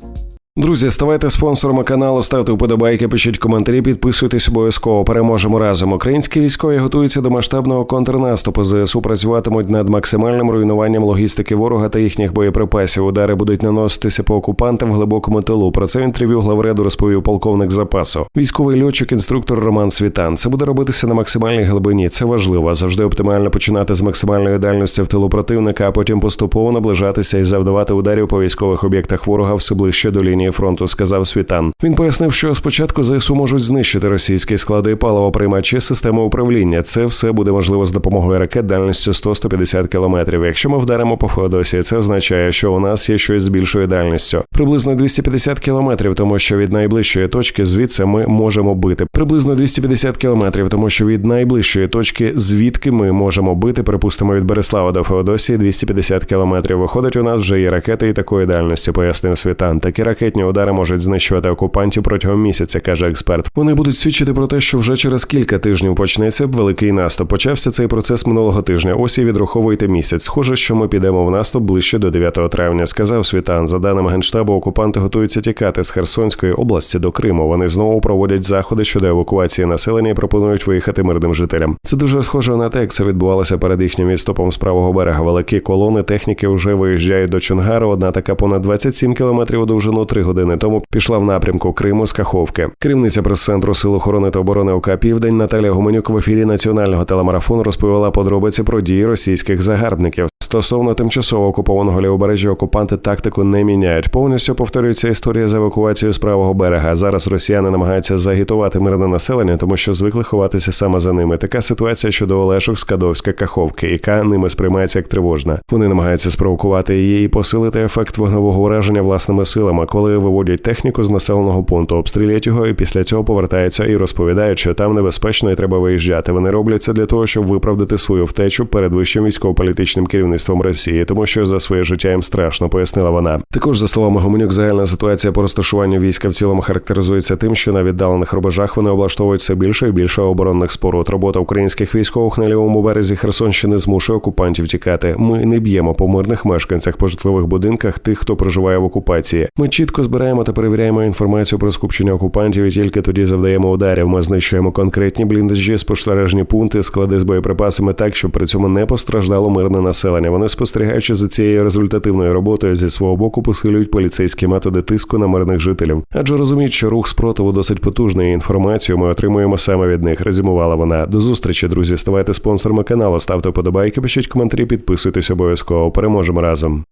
Música Друзі, ставайте спонсорами каналу, ставте вподобайки, пишіть коментарі, підписуйтесь обов'язково. Переможемо разом. Українські військові готуються до масштабного контрнаступу. ЗСУ працюватимуть над максимальним руйнуванням логістики ворога та їхніх боєприпасів. Удари будуть наноситися по окупантам в глибокому тилу. Про це в інтерв'ю главреду розповів полковник запасу. Військовий льотчик, інструктор Роман Світан. Це буде робитися на максимальній глибині. Це важливо. Завжди оптимально починати з максимальної дальності в тилу противника, а потім поступово наближатися і завдавати ударів по військових об'єктах ворога все ближче до лінії фронту. Сказав Світан. Він пояснив, що спочатку ЗСУ можуть знищити російські склади паливоприймачі, системи управління. Це все буде можливо з допомогою ракет дальністю 100-150 кілометрів. Якщо ми вдаримо по Феодосії, це означає, що у нас є щось з більшою дальністю. Приблизно 250 кілометрів, тому що від найближчої точки звідси ми можемо бити. Приблизно 250 кілометрів, тому що від найближчої точки, звідки ми можемо бити, припустимо, від Береслава до Феодосії 250 кілометрів. Виходить, у нас вже є ракети і такої дальності, пояснив Світан. Такі ракетні удари можуть знищувати окупантів протягом місяця, каже експерт. Вони будуть свідчити про те, що вже через кілька тижнів почнеться великий наступ. Почався цей процес минулого тижня. Ось і відраховуйте місяць. Схоже, що ми підемо в наступ ближче до 9 травня. Сказав Світан. За даними генштабу, окупанти готуються тікати з Херсонської області до Криму. Вони знову проводять заходи щодо евакуації населення і пропонують виїхати мирним жителям. Це дуже схоже на те, як це відбувалося перед їхнім відступом з правого берега. Великі колони техніки вже виїжджають до Чонгару. Одна така понад 27 кілометрів у довжину 3 години тому пішла в напрямку Криму з Каховки. Керівниця прес-центру Сил охорони та оборони ОК Південь Наталія Гуменюк в ефірі національного телемарафону розповіла подробиці про дії російських загарбників. Стосовно тимчасово окупованого лівобережжя окупанти тактику не міняють. Повністю повторюється історія з евакуацією з правого берега. Зараз росіяни намагаються загітувати мирне населення, тому що звикли ховатися саме за ними. Така ситуація щодо Олешок, Скадовська, Каховки, яка ними сприймається як тривожна. Вони намагаються спровокувати її і посилити ефект вогневого ураження власними силами, коли виводять техніку з населеного пункту, обстрілять його, і після цього повертаються і розповідають, що там небезпечно і треба виїжджати. Вони роблять це для того, щоб виправдати свою втечу перед вищим військово-політичним керівництвом Росії, тому що за своє життя їм страшно, пояснила вона. Також за словами Гуменюк, загальна ситуація по розташуванню війська в цілому характеризується тим, що на віддалених рубежах вони облаштовують все більше і більше оборонних споруд. Робота українських військових на лівому березі Херсонщини змушує окупантів тікати. Ми не б'ємо по мирних мешканцях по житлових будинках тих, хто проживає в окупації. Ми чітко збираємо та перевіряємо інформацію про скупчення окупантів і тільки тоді завдаємо ударів. Ми знищуємо конкретні бліндажі, спостережні пункти, склади з боєприпасами так, щоб при цьому не постраждало мирне населення. Вони спостерігаючи за цією результативною роботою зі свого боку посилюють поліцейські методи тиску на мирних жителів, адже розуміють, що рух спротиву досить потужний. і Інформацію ми отримуємо саме від них. Резюмувала вона. До зустрічі, друзі. Ставайте спонсорами каналу, ставте вподобайки, пишіть коментарі, підписуйтесь обов'язково. Переможемо разом.